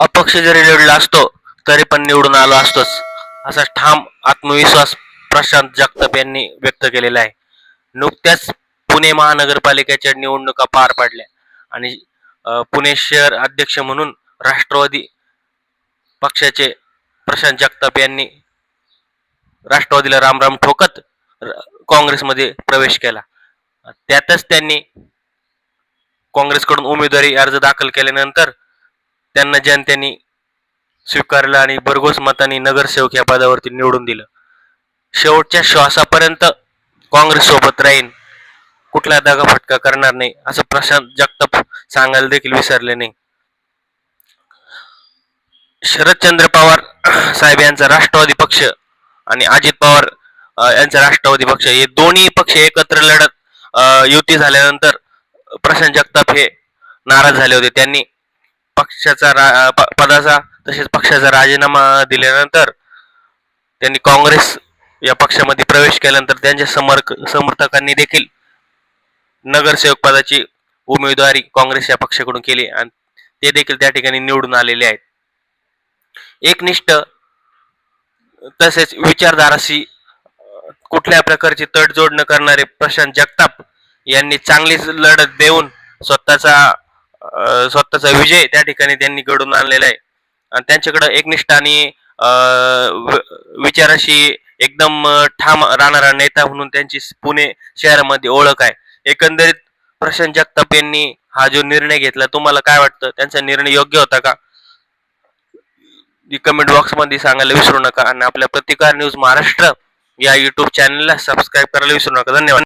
अपक्ष जरी लढला असतो तरी पण निवडून आलो असतोच. असा ठाम आत्मविश्वास प्रशांत जगताप यांनी व्यक्त केलेला आहे. नुकत्याच पुणे महानगरपालिकेच्या निवडणुका पार पडल्या आणि पुणे शहर अध्यक्ष म्हणून राष्ट्रवादी पक्षाचे प्रशांत जगताप यांनी राष्ट्रवादीला रामराम ठोकत काँग्रेसमध्ये प्रवेश केला. त्यातच त्यांनी काँग्रेसकडून उमेदवारी अर्ज दाखल केल्यानंतर त्यांना जनतेने स्वीकारलं आणि भरघोस मतांनी नगरसेवक या पदावरती निवडून दिलं. शेवटच्या श्वासापर्यंत काँग्रेस सोबत राहीन. कुठला दगाफटका करणार नाही असं प्रशांत जगताप सांगायला देखील विसरले नाही. शरदचंद्र पवार साहेब यांचा राष्ट्रवादी पक्ष आणि अजित पवार यांचा राष्ट्रवादी पक्ष हे दोन्ही पक्ष एकत्र लढत युती झाल्यानंतर प्रशांत जगताप हे नाराज झाले होते. त्यांनी पक्षाचा रा- पदाचा तसेच पक्षाचा राजीनामा दिल्यानंतर त्यांनी काँग्रेस या पक्षामध्ये प्रवेश केल्यानंतर त्यांच्या समर्क समर्थकांनी देखील नगरसेवक पदाची उमेदवारी काँग्रेस या पक्षाकडून केली आणि ते देखील त्या ठिकाणी निवडून आलेले आहेत. एकनिष्ठ तसेच विचारधाराशी कुठल्या प्रकारची तडजोड न करणारे प्रशांत जगताप यांनी चांगलीच लढत देऊन स्वतःचा स्वतःचा विजय त्या ठिकाणी त्यांनी घडून आणलेला आहे. आणि त्यांच्याकडं एकनिष्ठ आणि अं, विचाराशी एकदम ठाम राहणारा नेता म्हणून त्यांची पुणे शहरामध्ये ओळख आहे. एकंदरीत प्रशांत जगताप यांनी हा जो निर्णय घेतला तुम्हाला काय वाटतं? त्यांचा निर्णय योग्य होता का? कमेंट बॉक्समध्ये सांगायला विसरू नका. आणि आपल्या प्रतिकार न्यूज महाराष्ट्र या युट्यूब चॅनलला सबस्क्राईब करायला विसरू नका. धन्यवाद.